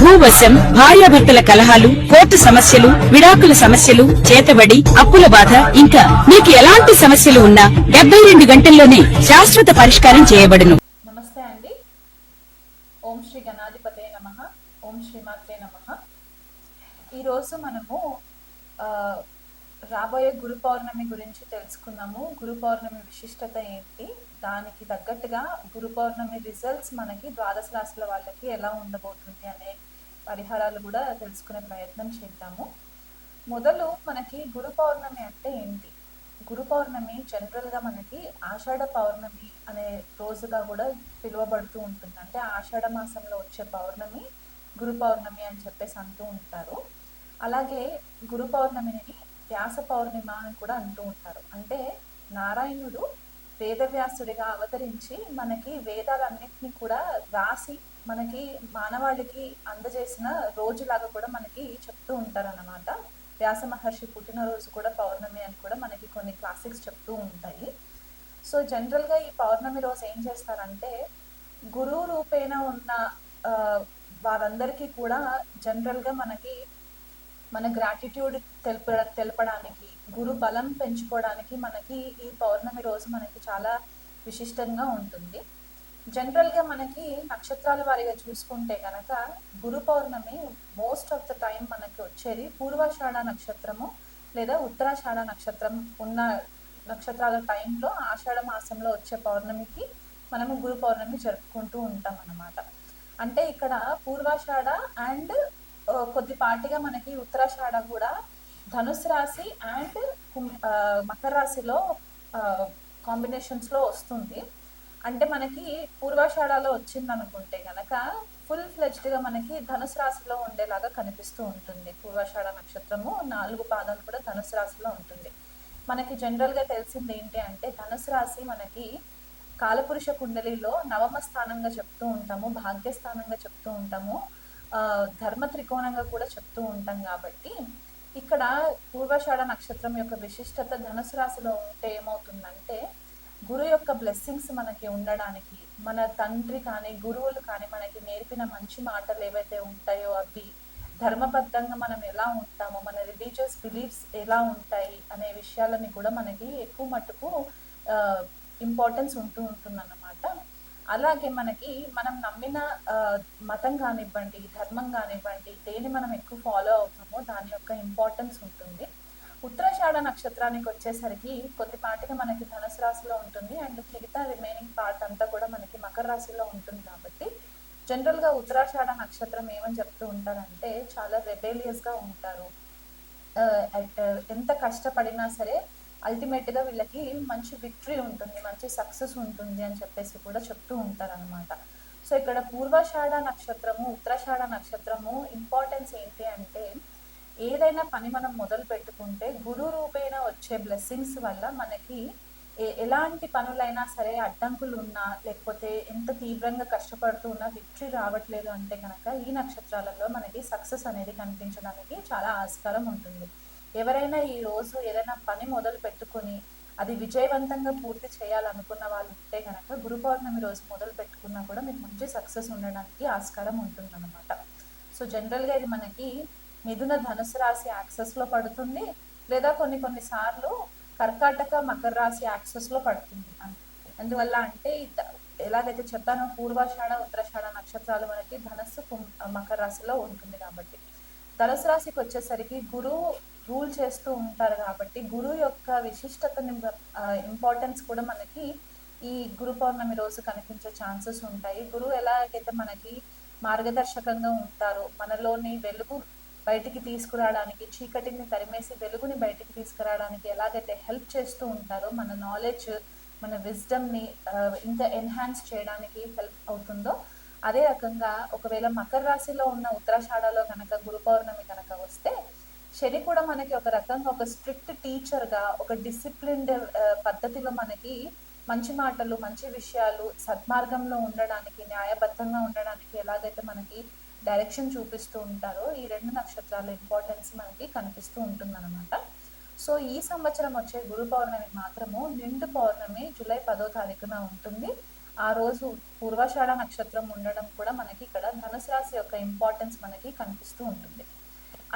భూవశం భార్యాభర్తల కలహాలు కోర్టు సమస్యలు విడాకుల సమస్యలు చేతబడి అప్పుల బాధ ఇంకా మీకు ఎలాంటి సమస్యలు ఉన్నా డెబ్బై రెండు గంటల్లోనే శాశ్వత పరిష్కారం చేయబడును. నమస్తే అండి. ఓం శ్రీ గణాధిపతే నమ. ఓం శ్రీ నమ. ఈరోజు మనము రాబోయే గురు పౌర్ణమి గురించి తెలుసుకున్నాము గురు పౌర్ణమి విశిష్టత ఏంటి? దానికి తగ్గట్టుగా గురు పౌర్ణమి రిజల్ట్స్ మనకి ద్వాదశ రాశుల వాళ్ళకి ఎలా ఉండబోతుంది అనే పరిహారాలు కూడా తెలుసుకునే ప్రయత్నం చేద్దాము. మొదలు మనకి గురు పౌర్ణమి అంటే ఏంటి? గురు పౌర్ణమి జనరల్గా మనకి ఆషాఢ పౌర్ణమి అనే రోజుగా కూడా పిలువబడుతూ ఉంటుంది. అంటే ఆషాఢ మాసంలో వచ్చే పౌర్ణమి గురు పౌర్ణమి అని చెప్పేసి అంటూ ఉంటారు. అలాగే గురు పౌర్ణమిని వ్యాస పౌర్ణిమ అని కూడా అంటూ ఉంటారు. అంటే నారాయణుడు వేదవ్యాసుడిగా అవతరించి మనకి వేదాలన్నింటినీ కూడా రాసి మనకి మానవాళికి అందజేసిన రోజులాగా కూడా మనకి చెప్తూ ఉంటారు అన్నమాట వ్యాస మహర్షి పుట్టినరోజు కూడా పౌర్ణమి అని కూడా మనకి కొన్ని క్లాసిక్స్ చెప్తూ ఉంటాయి. సో జనరల్గా ఈ పౌర్ణమి రోజు ఏం చేస్తారంటే గురువు రూపేణ ఉన్న వారందరికీ కూడా జనరల్గా మనకి మన గ్రాటిట్యూడ్ తెలప తెలపడానికి గురు బలం పెంచుకోవడానికి మనకి ఈ పౌర్ణమి రోజు మనకి చాలా విశిష్టంగా ఉంటుంది. జనరల్గా మనకి నక్షత్రాల వారిగా చూసుకుంటే కనుక Guru Purnima most of the time మనకి వచ్చేది పూర్వాషాఢ నక్షత్రము లేదా ఉత్తరాషాఢ నక్షత్రం ఉన్న నక్షత్రాల టైంలో ఆషాఢ మాసంలో వచ్చే పౌర్ణమికి మనము గురు పౌర్ణమి జరుపుకుంటూ ఉంటాం అన్నమాట. అంటే ఇక్కడ పూర్వాషాఢ అండ్ కొద్దిపాటిగా మనకి ఉత్తరాషాఢ కూడా ధనుసు రాశి అండ్ మకర రాశిలో కాంబినేషన్స్లో వస్తుంది. అంటే మనకి పూర్వాషాఢలో వచ్చింది అనుకుంటే గనక ఫుల్ ఫ్లెజ్డ్గా మనకి ధనుసు రాశిలో ఉండేలాగా కనిపిస్తూ ఉంటుంది. పూర్వాషాఢ నక్షత్రము నాలుగు పాదాలు కూడా ధనుసు రాశిలో ఉంటుంది. మనకి జనరల్గా తెలిసింది ఏంటి అంటే ధనుసు రాశి మనకి కాలపురుష కుండలిలో నవమ స్థానంగా చెప్తూ ఉంటాము భాగ్యస్థానంగా చెప్తూ ఉంటాము ఆ, ధర్మ త్రికోణంగా కూడా చెప్తూ ఉంటాం కాబట్టి ఇక్కడ పూర్వాషాఢ నక్షత్రం యొక్క విశిష్టత ధనుసు రాశిలో ఉంటే ఏమవుతుందంటే గురు యొక్క బ్లెస్సింగ్స్ మనకి ఉండడానికి మన తండ్రి కానీ గురువులు కానీ మనకి నేర్పిన మంచి మాటలు ఏవైతే ఉంటాయో అవి ధర్మబద్ధంగా మనం ఎలా ఉంటామో మన రిలీజియస్ బిలీఫ్స్ ఎలా ఉంటాయి అనే విషయాలని కూడా మనకి ఎక్కువ మట్టుకు ఇంపార్టెన్స్ ఉంటూ ఉంటుందన్నమాట. అలాగే మనకి మనం నమ్మిన మతం కానివ్వండి ధర్మం కానివ్వండి దేని మనం ఎక్కువ ఫాలో అవుతామో దాని యొక్క ఇంపార్టెన్స్ ఉంటుంది. ఉత్తరాషాఢ నక్షత్రానికి వచ్చేసరికి కొద్దిపాటిగా మనకి ధనుసు రాశిలో ఉంటుంది. అండ్ మిగతా రిమైనింగ్ పార్ట్ అంతా కూడా మనకి మకర రాశిలో ఉంటుంది కాబట్టి జనరల్గా ఉత్తరాషాఢ నక్షత్రం ఏమని చెప్తూ ఉంటారంటే చాలా రెబేలియస్గా ఉంటారు. ఎంత కష్టపడినా సరే అల్టిమేట్గా వీళ్ళకి మంచి విక్టరీ ఉంటుంది మంచి సక్సెస్ ఉంటుంది అని చెప్పేసి కూడా చెప్తూ ఉంటారు అనమాట సో ఇక్కడ పూర్వాషాఢ నక్షత్రము ఉత్తరాషాఢ నక్షత్రము ఇంపార్టెన్స్ ఏంటి అంటే ఏదైనా పని మనం మొదలు పెట్టుకుంటే గురు రూపేణ వచ్చే బ్లెస్సింగ్స్ వల్ల మనకి ఏ- ఎలాంటి పనులైనా సరే అడ్డంకులు ఉన్నా లేకపోతే ఎంత తీవ్రంగా కష్టపడుతూ ఉన్నా విక్టరీ రావట్లేదు అంటే కనుక ఈ నక్షత్రాలలో మనకి సక్సెస్ అనేది కనిపించడానికి చాలా ఆస్కారం ఉంటుంది. ఎవరైనా ఈ రోజు ఏదైనా పని మొదలు పెట్టుకొని అది విజయవంతంగా పూర్తి చేయాలనుకున్న వాళ్ళు ఉంటే కనుక గురు పౌర్ణమి రోజు మొదలు పెట్టుకున్నా కూడా మీకు మంచి సక్సెస్ ఉండడానికి ఆస్కారం ఉంటుందన్నమాట. సో జనరల్గా ఇది మనకి మిథున ధనుసు రాశి యాక్సెస్లో పడుతుంది లేదా కొన్ని కొన్ని సార్లు కర్కాటక మకర రాశి యాక్సెస్లో పడుతుంది. ఎందువల్ల అందువల్ల అంటే ఎలాగైతే చెప్పానో పూర్వాషాఢ ఉత్తరాషాఢ నక్షత్రాలు మనకి ధనస్సు మకర రాశిలో ఉంటుంది కాబట్టి. ధనుసు రాశికి వచ్చేసరికి గురువు రూల్ చేస్తూ ఉంటారు కాబట్టి గురువు యొక్క విశిష్టతని ఇంపార్టెన్స్ కూడా మనకి ఈ గురు పౌర్ణమి రోజు కనిపించే ఛాన్సెస్ ఉంటాయి. గురువు ఎలాగైతే మనకి మార్గదర్శకంగా ఉంటారో మనలోని వెలుగు బయటికి తీసుకురావడానికి చీకటిని తరిమేసి వెలుగుని బయటికి తీసుకురావడానికి ఎలాగైతే హెల్ప్ చేస్తూ ఉంటారో మన నాలెడ్జ్ మన విజ్డమ్ని uh, ఇంకా ఎన్హాన్స్ చేయడానికి హెల్ప్ అవుతుందో అదే రకంగా ఒకవేళ మకర రాశిలో ఉన్న ఉత్తరాషాఢలో కనుక గురు పౌర్ణమి కనుక వస్తే శని కూడా మనకి ఒక రకంగా ఒక స్ట్రిక్ట్ టీచర్గా ఒక డిసిప్లిన్డ్ uh, పద్ధతిలో మనకి మంచి మాటలు మంచి విషయాలు సద్మార్గంలో ఉండడానికి న్యాయబద్ధంగా ఉండడానికి ఎలాగైతే మనకి డైరెక్షన్ చూపిస్తూ ఉంటారో ఈ రెండు నక్షత్రాల ఇంపార్టెన్స్ మనకి కనిపిస్తూ ఉంటుందన్నమాట. సో ఈ సంవత్సరం వచ్చే గురు పౌర్ణమి మాత్రము నిండు పౌర్ణమి జూలై పదో తారీఖున ఉంటుంది. ఆ రోజు పూర్వషాఢ నక్షత్రం ఉండడం కూడా మనకి ఇక్కడ ధనుసు రాశి యొక్క ఇంపార్టెన్స్ మనకి కనిపిస్తూ ఉంటుంది.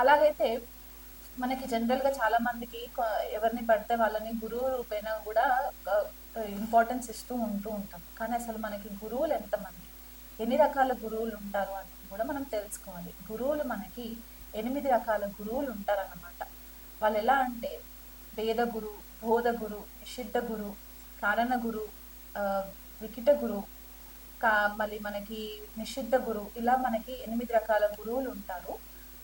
అలాగైతే మనకి జనరల్గా చాలా మందికి ఎవరిని పడితే వాళ్ళని గురువు రూపేణ కూడా ఇంపార్టెన్స్ ఇస్తూ ఉంటూ ఉంటాం. కానీ అసలు మనకి గురువులు ఎంతమంది ఎన్ని రకాల గురువులు ఉంటారు అంటే కూడా మనం తెలుసుకోవాలి. గురువులు మనకి ఎనిమిది రకాల గురువులు ఉంటారన్నమాట. వాళ్ళు ఎలా అంటే వేద గురు బోధ గురు నిషిద్ధ గురు కారణ గురు వికిట గురు కా మళ్ళీ మనకి నిషిద్ధ గురు ఇలా మనకి ఎనిమిది రకాల గురువులు ఉంటారు.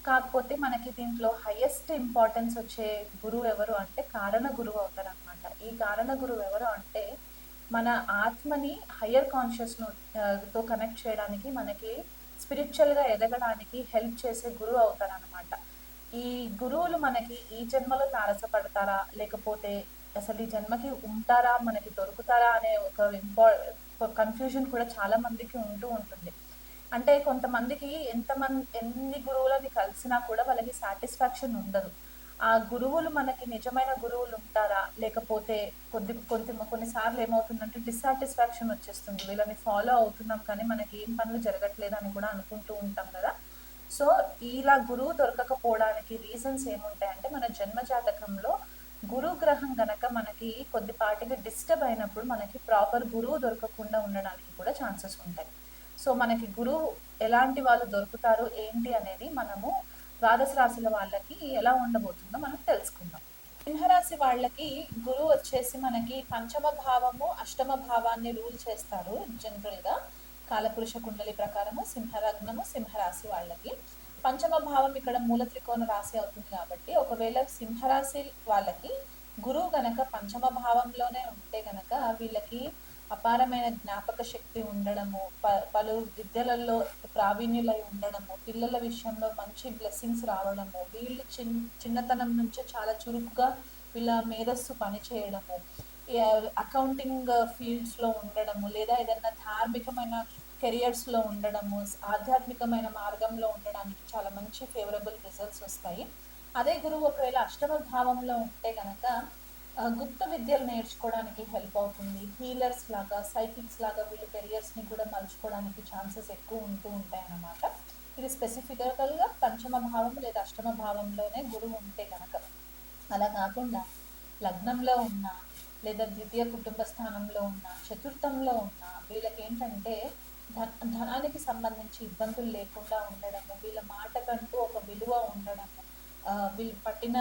కాకపోతే మనకి దీంట్లో హైయెస్ట్ ఇంపార్టెన్స్ వచ్చే గురువు ఎవరు అంటే కారణ గురువు అవుతారు అనమాట ఈ కారణ గురువు ఎవరు అంటే మన ఆత్మని హయ్యర్ కాన్షియస్ను తో కనెక్ట్ చేయడానికి మనకి స్పిరిచువల్గా ఎదగడానికి హెల్ప్ చేసే గురువు అవుతారనమాట ఈ గురువులు మనకి ఈ జన్మలో తారసపడతారా? లేకపోతే అసలు ఈ జన్మకి ఉంటారా? మనకి దొరుకుతారా? అనే ఒక ఇంపా కన్ఫ్యూజన్ కూడా చాలా మందికి ఉంటూ ఉంటుంది. అంటే కొంతమందికి ఎంతమంది ఎన్ని గురువులని కలిసినా కూడా వాళ్ళకి సాటిస్ఫాక్షన్ ఉండదు. ఆ గురువులు మనకి నిజమైన గురువులు ఉంటారా? లేకపోతే కొద్ది కొద్ది కొన్నిసార్లు ఏమవుతుందంటే డిస్సాటిస్ఫాక్షన్ వచ్చేస్తుంది. వీళ్ళని ఫాలో అవుతున్నాం కానీ మనకి ఏం పనులు జరగట్లేదు అని కూడా అనుకుంటూ ఉంటాం కదా. సో ఇలా గురువు దొరకకపోవడానికి రీజన్స్ ఏముంటాయంటే మన జన్మ జాతకంలో గురు గ్రహం గనక మనకి కొద్దిపాటిగా డిస్టర్బ్ అయినప్పుడు మనకి ప్రాపర్ గురువు దొరకకుండా ఉండడానికి కూడా ఛాన్సెస్ ఉంటాయి. సో మనకి గురువు ఎలాంటి వాళ్ళు దొరుకుతారు ఏంటి అనేది మనము ద్వాదశ రాశుల వాళ్ళకి ఎలా ఉండబోతుందో మనం తెలుసుకుందాం. సింహరాశి వాళ్ళకి గురువు వచ్చేసి మనకి పంచమ భావము అష్టమ భావాన్ని రూల్ చేస్తారు జనరల్గా. కాలపురుష కుండలి ప్రకారము సింహరగ్నము సింహరాశి వాళ్ళకి. పంచమ భావం ఇక్కడ మూల త్రికోణ రాశి అవుతుంది కాబట్టి ఒకవేళ సింహరాశి వాళ్ళకి గురువు గనక పంచమ భావంలోనే ఉంటే గనక వీళ్ళకి అపారమైన జ్ఞాపక శక్తి ఉండడము ప- పలు విద్యలలో ప్రావీణ్యులై ఉండడము పిల్లల విషయంలో మంచి బ్లెస్సింగ్స్ రావడము వీళ్ళు చిన్ చిన్నతనం నుంచే చాలా చురుకుగా వీళ్ళ మేధస్సు పనిచేయడము అకౌంటింగ్ ఫీల్డ్స్లో ఉండడము లేదా ఏదైనా ధార్మికమైన కెరియర్స్లో ఉండడము ఆధ్యాత్మికమైన మార్గంలో ఉండడానికి చాలా మంచి ఫేవరబుల్ రిజల్ట్స్ వస్తాయి. అదే గురువు ఒకవేళ అష్టమ భావంలో ఉంటే కనుక గుప్త విద్యలు నేర్చుకోవడానికి హెల్ప్ అవుతుంది. హీలర్స్ లాగా సైకిక్స్ లాగా వీళ్ళు కెరియర్స్ని కూడా మలుచుకోవడానికి ఛాన్సెస్ ఎక్కువ ఉంటూ ఉంటాయి అన్నమాట ఇది స్పెసిఫికల్గా పంచమ భావం లేదా అష్టమ భావంలోనే గురువు ఉంటే కనుక అలా కాకుండా లగ్నంలో ఉన్న లేదా ద్వితీయ కుటుంబ స్థానంలో ఉన్న చతుర్థంలో ఉన్న వీళ్ళకి ఏంటంటే ధనానికి సంబంధించి ఇబ్బందులు లేకుండా ఉండడము వీళ్ళ మాటకంటూ ఒక విలువ ఉండడము వీళ్ళు పట్టిన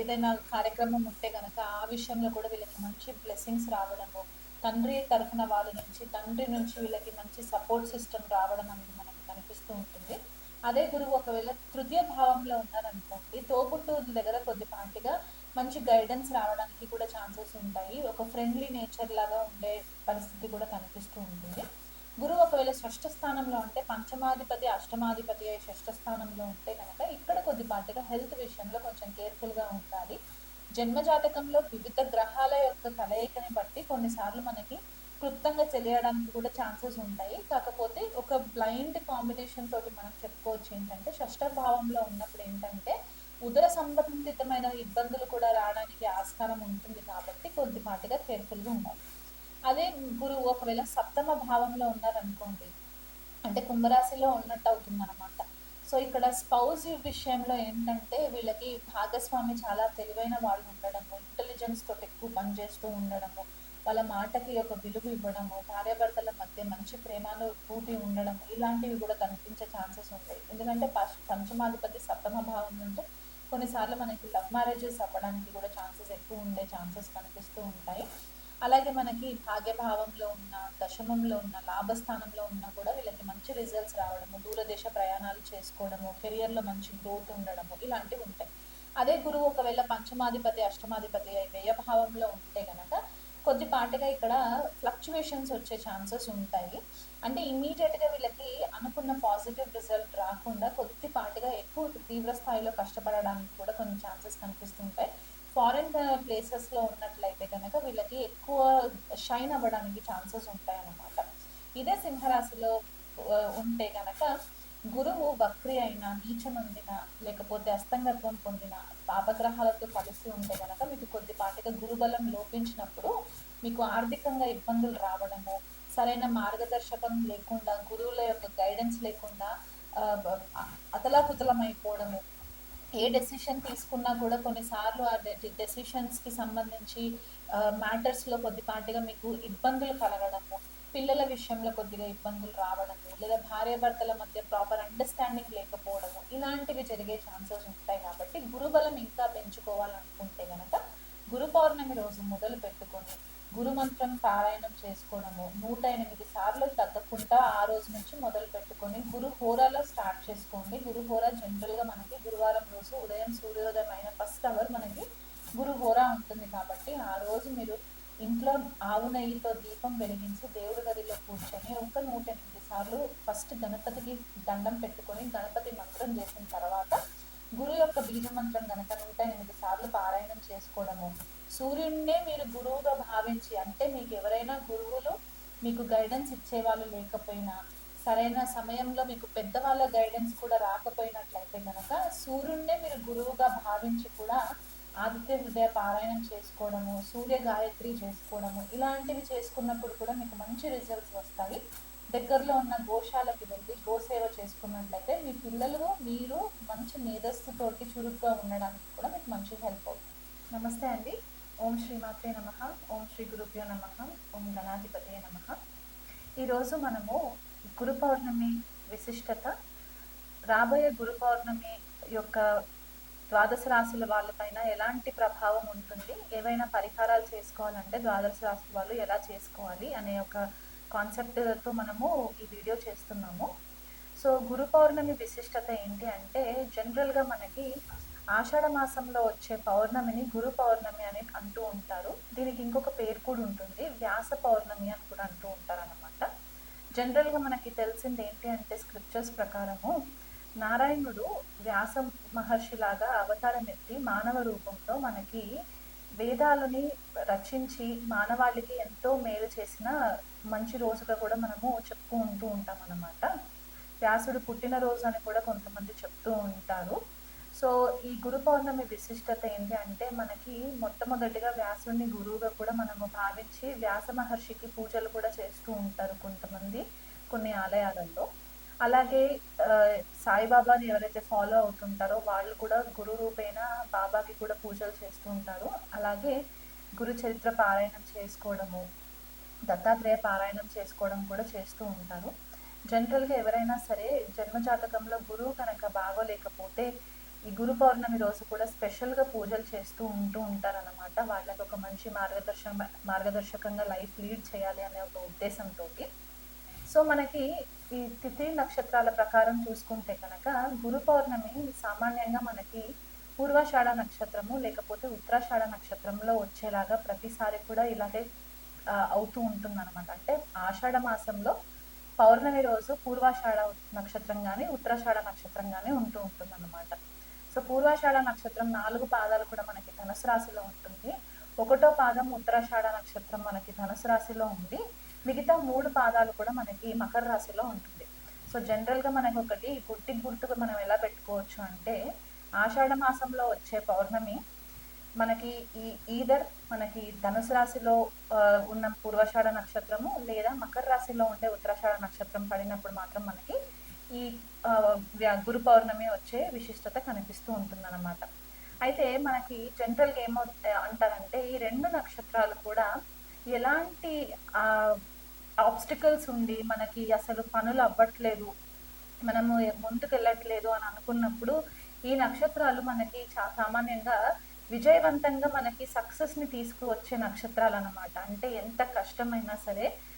ఏదైనా కార్యక్రమం ఉంటే కనుక ఆ విషయంలో కూడా వీళ్ళకి మంచి బ్లెస్సింగ్స్ రావడము తండ్రి తరఫున వాళ్ళ నుంచి తండ్రి నుంచి వీళ్ళకి మంచి సపోర్ట్ సిస్టమ్ రావడం అనేది మనకి కనిపిస్తూ ఉంటుంది. అదే గురువు ఒకవేళ తృతీయ భావంలో ఉన్నారనుకోండి తోబుట్టువుల దగ్గర కొద్దిపాటిగా మంచి గైడెన్స్ రావడానికి కూడా ఛాన్సెస్ ఉంటాయి. ఒక ఫ్రెండ్లీ నేచర్ లాగా ఉండే పరిస్థితి కూడా కనిపిస్తూ ఉంటుంది. గురువు ఒకవేళ షష్ఠ స్థానంలో ఉంటే పంచమాధిపతి అష్టమాధిపతి అయి షష్ఠ స్థానంలో ఉంటే కనుక ఇక్కడ కొద్దిపాటిగా హెల్త్ విషయంలో కొంచెం కేర్ఫుల్గా ఉండాలి. జన్మ జాతకంలో వివిధ గ్రహాల యొక్క కలయికని బట్టి కొన్నిసార్లు మనకి క్లుప్తంగా తెలియడానికి కూడా ఛాన్సెస్ ఉంటాయి. కాకపోతే ఒక బ్లైండ్ కాంబినేషన్ తోటి మనం చెప్పుకోవచ్చు ఏంటంటే షష్ఠ భావంలో ఉన్నప్పుడు ఏంటంటే ఉదర సంబంధితమైన ఇబ్బందులు కూడా రావడానికి ఆస్కారం ఉంటుంది కాబట్టి కొద్దిపాటిగా కేర్ఫుల్గా ఉండాలి. అదే గురువు ఒకవేళ సప్తమ భావంలో ఉన్నారనుకోండి అంటే కుంభరాశిలో ఉన్నట్టు అవుతుంది అనమాట సో ఇక్కడ స్పౌజ్ విషయంలో ఏంటంటే వీళ్ళకి భాగస్వామి చాలా తెలివైన వాళ్ళు ఉండడము ఇంటెలిజెన్స్ తోటి ఎక్కువ పనిచేస్తూ ఉండడము వాళ్ళ మాటకి ఒక విలువ ఇవ్వడము భార్యాభర్తల మధ్య మంచి ప్రేమను పూటి ఉండడం ఇలాంటివి కూడా కనిపించే ఛాన్సెస్ ఉంటాయి. ఎందుకంటే పంచమాధిపతి సప్తమ భావం అంటే కొన్నిసార్లు మనకి లవ్ మ్యారేజెస్ అవ్వడానికి కూడా ఛాన్సెస్ ఎక్కువ ఉండే ఛాన్సెస్ కనిపిస్తూ ఉంటాయి. అలాగే మనకి భాగ్యభావంలో ఉన్న దశమంలో ఉన్న లాభస్థానంలో ఉన్నా కూడా వీళ్ళకి మంచి రిజల్ట్స్ రావడము దూరదేశ ప్రయాణాలు చేసుకోవడము కెరియర్లో మంచి గ్రోత్ ఉండడము ఇలాంటివి ఉంటాయి. అదే గురువు ఒకవేళ పంచమాధిపతి అష్టమాధిపతి అయి వ్యయభావంలో ఉంటే కనుక కొద్దిపాటిగా ఇక్కడ ఫ్లక్చువేషన్స్ వచ్చే ఛాన్సెస్ ఉంటాయి. అంటే ఇమీడియట్గా వీళ్ళకి అనుకున్న పాజిటివ్ రిజల్ట్ రాకుండా కొద్దిపాటిగా ఎక్కువ తీవ్ర స్థాయిలో కష్టపడడానికి కూడా కొన్ని ఛాన్సెస్ కనిపిస్తుంటాయి. ఫారిన్ ప్లేసెస్లో uh, ఉన్నట్లయితే కనుక వీళ్ళకి ఎక్కువ షైన్ అవ్వడానికి ఛాన్సెస్ ఉంటాయి అన్నమాట ఇదే సింహరాశిలో uh, ఉంటే కనుక గురువు వక్రి అయిన నీచనొందిన లేకపోతే అస్తంగత్వం పొందిన పాపగ్రహాలతో కలిసి ఉంటే కనుక మీకు కొద్దిపాటిగా గురుబలం లోపించినప్పుడు మీకు ఆర్థికంగా ఇబ్బందులు రావడము సరైన మార్గదర్శకం లేకుండా గురువుల యొక్క గైడెన్స్ లేకుండా uh, అతలాకుతలం అయిపోవడము ఏ డెసిషన్ తీసుకున్నా కూడా కొన్నిసార్లు ఆ డెసిషన్స్కి సంబంధించి మ్యాటర్స్లో కొద్దిపాటిగా మీకు ఇబ్బందులు కలగడము పిల్లల విషయంలో కొద్దిగా ఇబ్బందులు రావడము లేదా భార్యాభర్తల మధ్య ప్రాపర్ అండర్స్టాండింగ్ లేకపోవడము ఇలాంటివి జరిగే ఛాన్సెస్ ఉంటాయి కాబట్టి గురుబలం ఇంకా పెంచుకోవాలనుకుంటే కనుక గురు పౌర్ణమి రోజు మొదలు పెట్టుకొని గురుమంత్రం పారాయణం చేసుకోవడము. నూట ఎనిమిది సార్లు తగ్గకుండా ఆ రోజు నుంచి మొదలు పెట్టుకొని గురు హోరాలో స్టార్ట్ చేసుకోండి. గురు హోరా జనరల్గా మనకి గురువారం రోజు ఉదయం సూర్యోదయం అయిన ఫస్ట్ అవర్ మనకి గురు హోరా ఉంటుంది కాబట్టి ఆ రోజు మీరు ఇంట్లో ఆవు నెయ్యితో దీపం వెలిగించి దేవుడి గదిలో కూర్చొని ఒక నూట ఎనిమిది సార్లు ఫస్ట్ గణపతికి దండం పెట్టుకొని గణపతి మంత్రం చేసిన తర్వాత గురు యొక్క బీజ మంత్రం గనక నూట ఎనిమిది సార్లు పారాయణం చేసుకోవడము. సూర్యుడినే మీరు గురువుగా భావించి అంటే మీకు ఎవరైనా గురువులు మీకు గైడెన్స్ ఇచ్చేవాళ్ళు లేకపోయినా సరైన సమయంలో మీకు పెద్దవాళ్ళ గైడెన్స్ కూడా రాకపోయినట్లయితే కనుక సూర్యుడినే మీరు గురువుగా భావించి కూడా ఆదిత్య హృదయ పారాయణం చేసుకోవడము సూర్య గాయత్రి చేసుకోవడము ఇలాంటివి చేసుకున్నప్పుడు కూడా మీకు మంచి రిజల్ట్స్ వస్తాయి. దగ్గరలో ఉన్న గోశాలకి వెళ్ళి గోసేవ చేసుకున్నట్లయితే మీ పిల్లలు మీరు మంచి మేధస్సుతోటి చురుగ్గా ఉండడానికి కూడా మీకు మంచి హెల్ప్ అవుతుంది. నమస్తే అండి. ఓం శ్రీ మాత్రే నమ. ఓం శ్రీ గురుభ్యో నమ. ఓం గణాధిపతే నమ. ఈరోజు మనము గురు పౌర్ణమి విశిష్టత రాబోయే గురు పౌర్ణమి యొక్క ద్వాదశ రాశుల వాళ్ళపైన ఎలాంటి ప్రభావం ఉంటుంది ఏవైనా పరిహారాలు చేసుకోవాలంటే ద్వాదశ రాశుల వాళ్ళు ఎలా చేసుకోవాలి అనే ఒక కాన్సెప్ట్తో మనము ఈ వీడియో చేస్తున్నాము. సో గురు పౌర్ణమి విశిష్టత ఏంటి అంటే జనరల్గా మనకి ఆషాఢ మాసంలో వచ్చే పౌర్ణమిని గురు పౌర్ణమి అని అంటూ ఉంటారు. దీనికి ఇంకొక పేరు కూడా ఉంటుంది. వ్యాస పౌర్ణమి అని కూడా అంటూ ఉంటారు అనమాట జనరల్గా మనకి తెలిసింది ఏంటి అంటే స్క్రిప్చర్స్ ప్రకారము నారాయణుడు వ్యాస మహర్షిలాగా అవతారం ఎత్తి మానవ రూపంలో మనకి వేదాలని రచించి మానవాళికి ఎంతో మేలు చేసిన మంచి రోజుగా కూడా మనము చెప్పుకుంటూ ఉంటూ ఉంటాం అన్నమాట వ్యాసుడు పుట్టినరోజు అని కూడా కొంతమంది చెప్తూ ఉంటారు. సో ఈ గురు పౌర్ణమి విశిష్టత ఏంటి అంటే మనకి మొట్టమొదటిగా వ్యాసుడిని గురువుగా కూడా మనము భావించి వ్యాస మహర్షికి పూజలు కూడా చేస్తూ ఉంటారు కొంతమంది కొన్ని ఆలయాలలో. అలాగే సాయిబాబాని ఎవరైతే ఫాలో అవుతుంటారో వాళ్ళు కూడా గురు రూపేణ బాబాకి కూడా పూజలు చేస్తూ ఉంటారు. అలాగే గురు చరిత్ర పారాయణం చేసుకోవడము దత్తాత్రేయ పారాయణం చేసుకోవడం కూడా చేస్తూ ఉంటారు. జనరల్గా ఎవరైనా సరే జన్మ జాతకంలో గురువు కనుక బాగోలేకపోతే ఈ గురు పౌర్ణమి రోజు కూడా స్పెషల్గా పూజలు చేస్తూ ఉంటూ ఉంటారన్నమాట. వాళ్ళకి ఒక మంచి మార్గదర్శన మార్గదర్శకంగా లైఫ్ లీడ్ చేయాలి అనే ఒక ఉద్దేశంతో సో మనకి ఈ తిథి నక్షత్రాల ప్రకారం చూసుకుంటే కనుక గురు పౌర్ణమి సామాన్యంగా మనకి పూర్వాషాఢ నక్షత్రము లేకపోతే ఉత్తరాషాఢ నక్షత్రంలో వచ్చేలాగా ప్రతిసారి కూడా ఇలాగే అవుతూ ఉంటుంది అనమాట అంటే ఆషాఢ మాసంలో పౌర్ణమి రోజు పూర్వాషాఢ నక్షత్రం కానీ ఉత్తరాషాఢ నక్షత్రం కానీ ఉంటూ ఉంటుంది అనమాట సో పూర్వాషాఢ నక్షత్రం నాలుగు పాదాలు కూడా మనకి ధనుసు రాశిలో ఉంటుంది. ఒకటో పాదం ఉత్తరాషాఢ నక్షత్రం మనకి ధనుసు రాశిలో ఉంది. మిగతా మూడు పాదాలు కూడా మనకి మకర రాశిలో ఉంటుంది. సో జనరల్గా మనకి ఒకటి గుర్తి గుర్తుగా మనం ఎలా పెట్టుకోవచ్చు అంటే ఆషాఢ మాసంలో వచ్చే పౌర్ణమి మనకి ఈ ఈదర్ మనకి ధనుసు రాశిలో ఉన్న పూర్వాషాఢ నక్షత్రము లేదా మకర రాశిలో ఉండే ఉత్తరాషాఢ నక్షత్రం పడినప్పుడు మాత్రం మనకి ఈ గురు పౌర్ణమి వచ్చే విశిష్టత కనిపిస్తూ ఉంటుందన్నమాట. అయితే మనకి జనరల్గా ఏమో అంటారంటే ఈ రెండు నక్షత్రాలు కూడా ఎలాంటి ఆబ్స్టికల్స్ ఉండి మనకి అసలు పనులు అవ్వట్లేదు మనము ముందుకు వెళ్ళట్లేదు అని అనుకున్నప్పుడు ఈ నక్షత్రాలు మనకి చా- సామాన్యంగా విజయవంతంగా మనకి సక్సెస్ని తీసుకువచ్చే నక్షత్రాలు అనమాట అంటే ఎంత కష్టమైనా సరే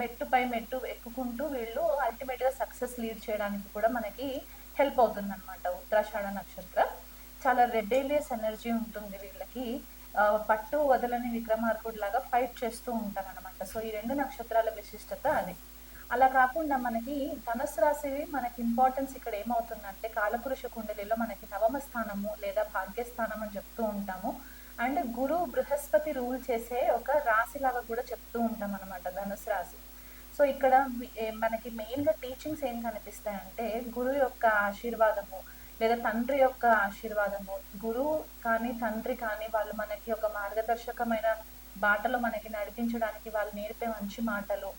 మెట్టు పై మెట్టు ఎక్కుకుంటూ వీళ్ళు అల్టిమేట్గా సక్సెస్ లీడ్ చేయడానికి కూడా మనకి హెల్ప్ అవుతుంది అనమాట ఉత్తరాషాఢ నక్షత్రం. చాలా రెబేలియస్ ఎనర్జీ ఉంటుంది వీళ్ళకి. పట్టు వదలని విక్రమార్కుడు లాగా ఫైట్ చేస్తూ ఉంటారు అనమాట సో ఈ రెండు నక్షత్రాల విశిష్టత అది. అలా కాకుండా మనకి ధనుసు రాశి మనకి ఇంపార్టెన్స్ ఇక్కడ ఏమవుతుందంటే కాలపురుష కుండలిలో మనకి నవమ స్థానము లేదా భాగ్యస్థానం అని చెప్తూ ఉంటాము. అండ్ గురు బృహస్పతి రూల్ చేసే ఒక రాశి లాగా కూడా చెప్తూ ఉంటాం అనమాట ధనుసు రాశి. సో ఇక్కడ మనకి మెయిన్గా టీచింగ్స్ ఏం కనిపిస్తాయంటే గురువు యొక్క ఆశీర్వాదము లేదా తండ్రి యొక్క ఆశీర్వాదము. గురువు కానీ తండ్రి కానీ వాళ్ళు మనకి ఒక మార్గదర్శకమైన బాటలో మనకి నడిపించడానికి వాళ్ళు నేర్పే మంచి మాటలు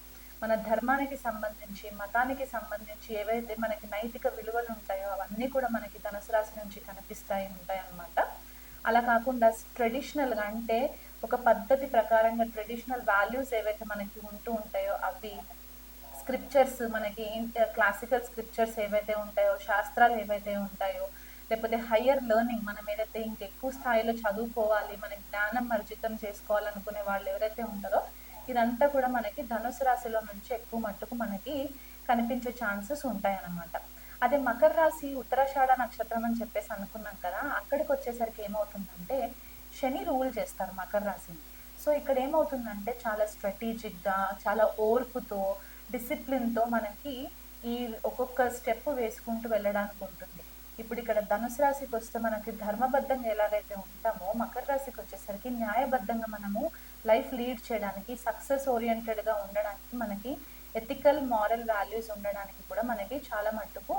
మన ధర్మానికి సంబంధించి మతానికి సంబంధించి ఏవైతే మనకి నైతిక విలువలు ఉంటాయో అవన్నీ కూడా మనకి ధనుసు రాశి నుంచి కనిపిస్తాయి ఉంటాయి అన్నమాట అలా కాకుండా ట్రెడిషనల్గా అంటే ఒక పద్ధతి ప్రకారంగా ట్రెడిషనల్ వాల్యూస్ ఏవైతే మనకి ఉంటూ ఉంటాయో అవి స్క్రిప్చర్స్ మనకి క్లాసికల్ స్క్రిప్చర్స్ ఏవైతే ఉంటాయో శాస్త్రాలు ఏవైతే ఉంటాయో లేకపోతే హయ్యర్ లెర్నింగ్ మనం ఏదైతే ఇంకెక్కువ స్థాయిలో చదువుకోవాలి మన జ్ఞానం అర్జితం చేసుకోవాలనుకునే వాళ్ళు ఎవరైతే ఉంటారో ఇదంతా కూడా మనకి ధనుసు రాశిలో నుంచి ఎక్కువ మట్టుకు మనకి కనిపించే ఛాన్సెస్ ఉంటాయన్నమాట. అదే మకర రాశి ఉత్తరాషాఢ నక్షత్రం అని చెప్పేసి అనుకున్నాం కదా అక్కడికి వచ్చేసరికి ఏమవుతుందంటే శని రూల్ చేస్తారు మకర రాశిని. సో ఇక్కడ ఏమవుతుందంటే చాలా స్ట్రాటజిక్గా చాలా ఓర్పుతో డిసిప్లిన్తో మనకి ఈ ఒక్కొక్క స్టెప్ వేసుకుంటూ వెళ్ళడానికి ఉంటుంది. ఇప్పుడు ఇక్కడ ధనుసు రాశికి వస్తే మనకి ధర్మబద్ధంగా ఎలాగైతే ఉంటామో మకర రాశికి వచ్చేసరికి న్యాయబద్ధంగా మనము లైఫ్ లీడ్ చేయడానికి సక్సెస్ ఓరియంటెడ్గా ఉండడానికి మనకి ఎథికల్ మారల్ వాల్యూస్ ఉండడానికి కూడా మనకి చాలా మట్టుకు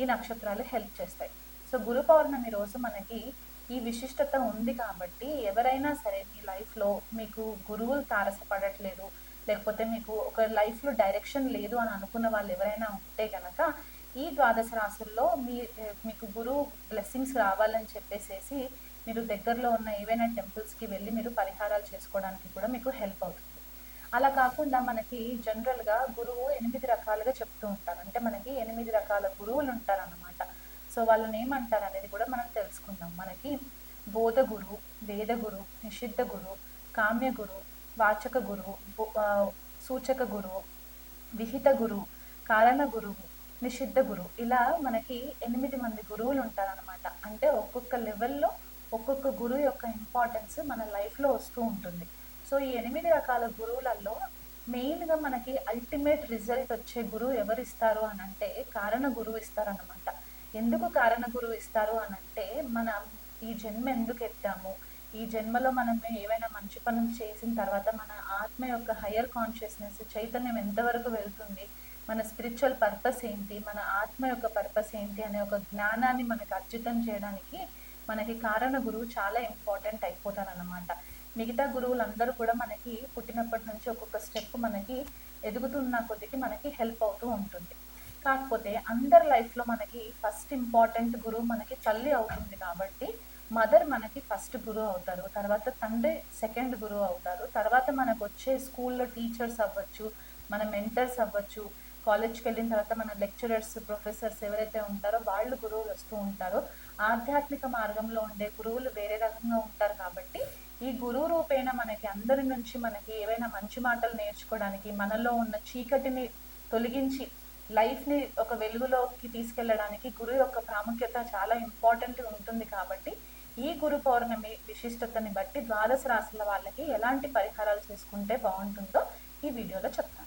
ఈ నక్షత్రాలు హెల్ప్ చేస్తాయి. సో గురు పౌర్ణమి రోజు మనకి ఈ విశిష్టత ఉంది కాబట్టి ఎవరైనా సరే మీ లైఫ్లో మీకు గురువులు తారసపడట్లేదు లేకపోతే మీకు ఒక లైఫ్లో డైరెక్షన్ లేదు అని అనుకున్న వాళ్ళు ఎవరైనా ఉంటే కనుక ఈ ద్వాదశ రాసుల్లో మీ మీకు గురువు బ్లెస్సింగ్స్ రావాలని చెప్పేసేసి మీరు దగ్గరలో ఉన్న ఏవైనా టెంపుల్స్కి వెళ్ళి మీరు పరిహారాలు చేసుకోవడానికి కూడా మీకు హెల్ప్ అవుతుంది. అలా కాకుండా మనకి జనరల్గా గురువు ఎనిమిది రకాలుగా చెప్తూ ఉంటారు. అంటే మనకి ఎనిమిది రకాల గురువులు ఉంటారన్నమాట. సో వాళ్ళని ఏమంటారు అనేది కూడా మనం తెలుసుకుందాం. మనకి బోధ గురు వేద గురు నిషిద్ధ గురు కామ్య గురు వాచక గురువు బో- సూచక గురువు విహిత గురువు కారణ గురువు నిషిద్ధ గురువు. ఇలా మనకి ఎనిమిది మంది గురువులు ఉంటారనమాట అంటే ఒక్కొక్క లెవెల్లో ఒక్కొక్క గురువు యొక్క ఇంపార్టెన్స్ మన లైఫ్లో వస్తూ ఉంటుంది. సో ఈ ఎనిమిది రకాల గురువులలో మెయిన్గా మనకి అల్టిమేట్ రిజల్ట్ వచ్చే గురువు ఎవరు ఇస్తారు అని అంటే కారణ గురువు ఇస్తారనమాట ఎందుకు కారణ గురువు ఇస్తారు అని అంటే మనం ఈ జన్మ ఎందుకు ఎత్తాము? ఈ జన్మలో మనం ఏవైనా మంచి పనులు చేసిన తర్వాత మన ఆత్మ యొక్క హయ్యర్ కాన్షియస్నెస్ చైతన్యం ఎంతవరకు వెళ్తుంది? మన స్పిరిచువల్ పర్పస్ ఏంటి? మన ఆత్మ యొక్క పర్పస్ ఏంటి? అనే ఒక జ్ఞానాన్ని మనకు అర్జితం చేయడానికి మనకి కారణ గురువు చాలా ఇంపార్టెంట్ అయిపోతారనమాట మిగతా గురువులందరూ కూడా మనకి పుట్టినప్పటి నుంచి ఒక్కొక్క స్టెప్ మనకి ఎదుగుతున్న కొద్దికి మనకి హెల్ప్ అవుతూ ఉంటుంది. కాకపోతే అందరి లైఫ్లో మనకి ఫస్ట్ ఇంపార్టెంట్ గురువు మనకి తల్లి అవుతుంది కాబట్టి మదర్ మనకి ఫస్ట్ గురువు అవుతారు. తర్వాత తండ్రి సెకండ్ గురువు అవుతారు. తర్వాత మనకు వచ్చే స్కూల్లో టీచర్స్ అవ్వచ్చు మన మెంటర్స్ అవ్వచ్చు కాలేజ్కి వెళ్ళిన తర్వాత మన లెక్చరర్స్ ప్రొఫెసర్స్ ఎవరైతే ఉంటారో వాళ్ళు గురువులు వస్తూ ఉంటారో. ఆధ్యాత్మిక మార్గంలో ఉండే గురువులు వేరే రకంగా ఉంటారు కాబట్టి ఈ గురువు రూపేణ మనకి అందరి నుంచి మనకి ఏవైనా మంచి మాటలు నేర్చుకోవడానికి మనలో ఉన్న చీకటిని తొలగించి లైఫ్ని ఒక వెలుగులోకి తీసుకెళ్ళడానికి గురువు యొక్క ప్రాముఖ్యత చాలా ఇంపార్టెంట్ ఉంటుంది కాబట్టి ఈ గురు పౌర్ణమి విశిష్టతని బట్టి ద్వాదశ రాశుల వాళ్ళకి ఎలాంటి పరిహారాలు చేసుకుంటే బాగుంటుందో ఈ వీడియోలో చెప్తాను.